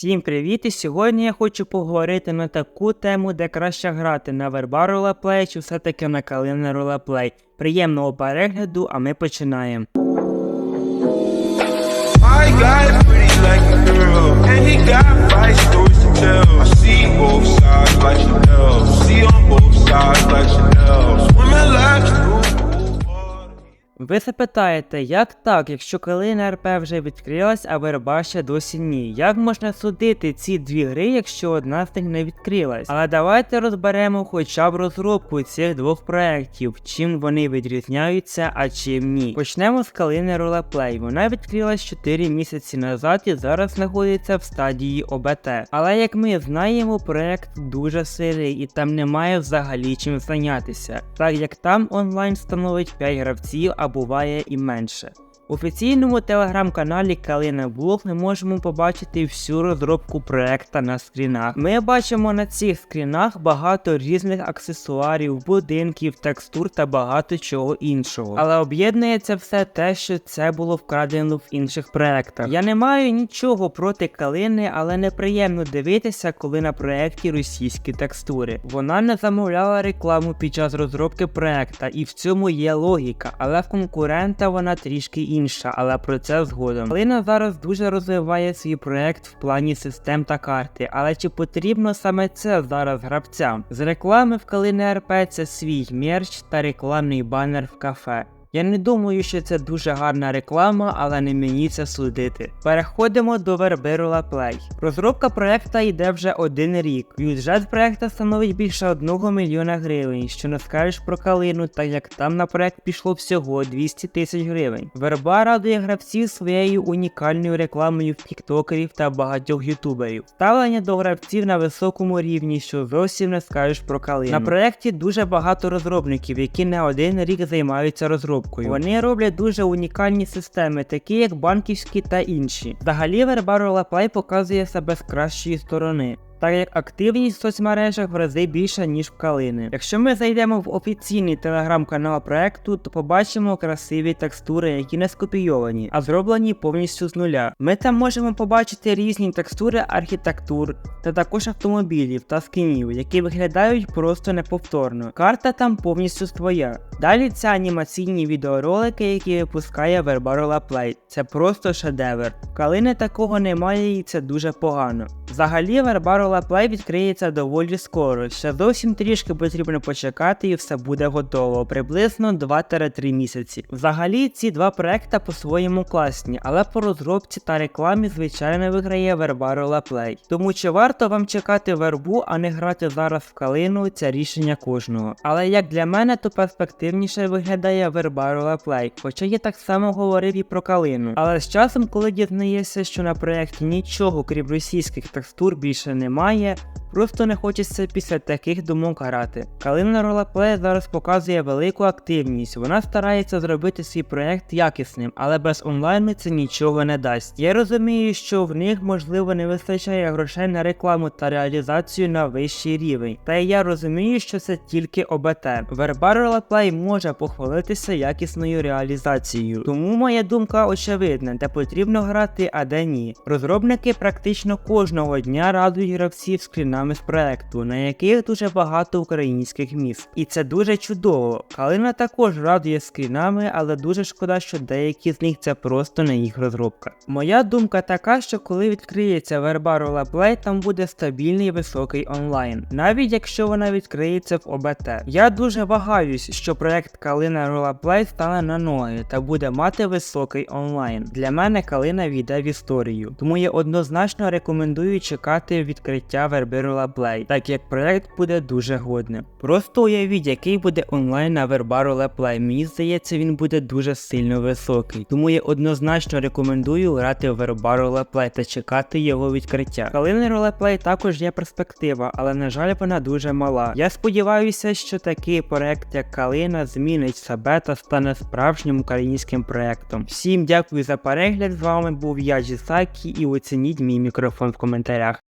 Всім привіт! І сьогодні я хочу поговорити на таку тему, де краще грати на верба ролеплей чи все-таки на калина ролеплей. Приємного перегляду, а ми починаємо. I Ви запитаєте, як так, якщо калина РП вже відкрилась, а верба ще досі ні? Як можна судити ці дві гри, якщо одна з них не відкрилась? Але давайте розберемо хоча б розробку цих двох проєктів, чим вони відрізняються, а чим ні. Почнемо з калини Ролеплей. Вона відкрилась 4 місяці назад і зараз знаходиться в стадії ОБТ. Але як ми знаємо, проект дуже сирий і там немає взагалі чим зайнятися, так як там онлайн становить 5 гравців, а буває і менше. В офіційному телеграм-каналі Калина Блог ми можемо побачити всю розробку проекта на скрінах. Ми бачимо на цих скрінах багато різних аксесуарів, будинків, текстур та багато чого іншого. Але об'єднує це все те, що це було вкрадено в інших проектах. Я не маю нічого проти калини, але неприємно дивитися, коли на проекті російські текстури. Вона не замовляла рекламу під час розробки проекта, і в цьому є логіка, але в конкурента вона трішки інша, але про це згодом. Калина зараз дуже розвиває свій проект в плані систем та карти, але чи потрібно саме це зараз гравцям? З реклами в Калини РП це свій мерч та рекламний банер в кафе. Я не думаю, що це дуже гарна реклама, але не мені це судити. Переходимо до Верберula Play. Розробка проекта йде вже один рік. Бюджет проекта становить більше 1 мільйона гривень, що не скажеш про калину, так як там на проект пішло всього 200 тисяч гривень. Верба радує гравців своєю унікальною рекламою в тіктокерів та багатьох ютуберів. Ставлення до гравців на високому рівні, що зовсім не скажеш про калину. На проекті дуже багато розробників, які не один рік займаються розробкою. Вони роблять дуже унікальні системи, такі як банківські та інші. Взагалі Вербару Лаплай показує себе з кращої сторони. Так як активність в соцмережах в рази більша, ніж в калини. Якщо ми зайдемо в офіційний телеграм-канал проекту, то побачимо красиві текстури, які не скопійовані, а зроблені повністю з нуля. Ми там можемо побачити різні текстури архітектур та також автомобілів та скінів, які виглядають просто неповторно. Карта там повністю своя. Далі це анімаційні відеоролики, які випускає Verbarola Play. Це просто шедевр. Калини такого немає і це дуже погано. Взагалі Verbarola Play відкриється доволі скоро. Ще зовсім трішки потрібно почекати і все буде готово, приблизно 2-3 місяці. Взагалі ці два проекти по-своєму класні, але по розробці та рекламі звичайно виграє Verbarola Play. Тому чи варто вам чекати вербу, а не грати зараз в калину, це рішення кожного. Але як для мене, то перспективніше виглядає Verbarola Play, хоча я так само говорив і про калину. Але з часом, коли дізнаєшся, що на проєкті нічого крім російських текстур більше немає, просто не хочеться після таких думок грати. Калина Ролеплей зараз показує велику активність, вона старається зробити свій проєкт якісним, але без онлайну це нічого не дасть. Я розумію, що в них можливо не вистачає грошей на рекламу та реалізацію на вищий рівень. Та я розумію, що це тільки ОБТ. Верба Ролеплей може похвалитися якісною реалізацією. Тому моя думка очевидна, де потрібно грати, а де ні. Розробники практично кожного дня радують гравців скрінами з проекту, на яких дуже багато українських міст. І це дуже чудово. Калина також радує скрінами, але дуже шкода, що деякі з них це просто не їх розробка. Моя думка така, що коли відкриється верба Ролеплей, там буде стабільний високий онлайн, навіть якщо вона відкриється в ОБТ. Я дуже вагаюсь, що проект Калина Ролеплей стане на ноги та буде мати високий онлайн. Для мене Калина війде в історію, тому я однозначно рекомендую чекати відкриття верби Ролеплей, так як проект буде дуже годним. Просто уявіть, який буде онлайн на верба Ролеплей. Мені здається, він буде дуже сильно високий. Тому я однозначно рекомендую грати в верба Ролеплей та чекати його відкриття. Калини Ролеплей також є перспектива, але на жаль, вона дуже мала. Я сподіваюся, що такий проект, як Калина, змінить себе та стане справжнім українським проектом. Всім дякую за перегляд. З вами був я Джісакі і оцініть мій мікрофон в коментарях.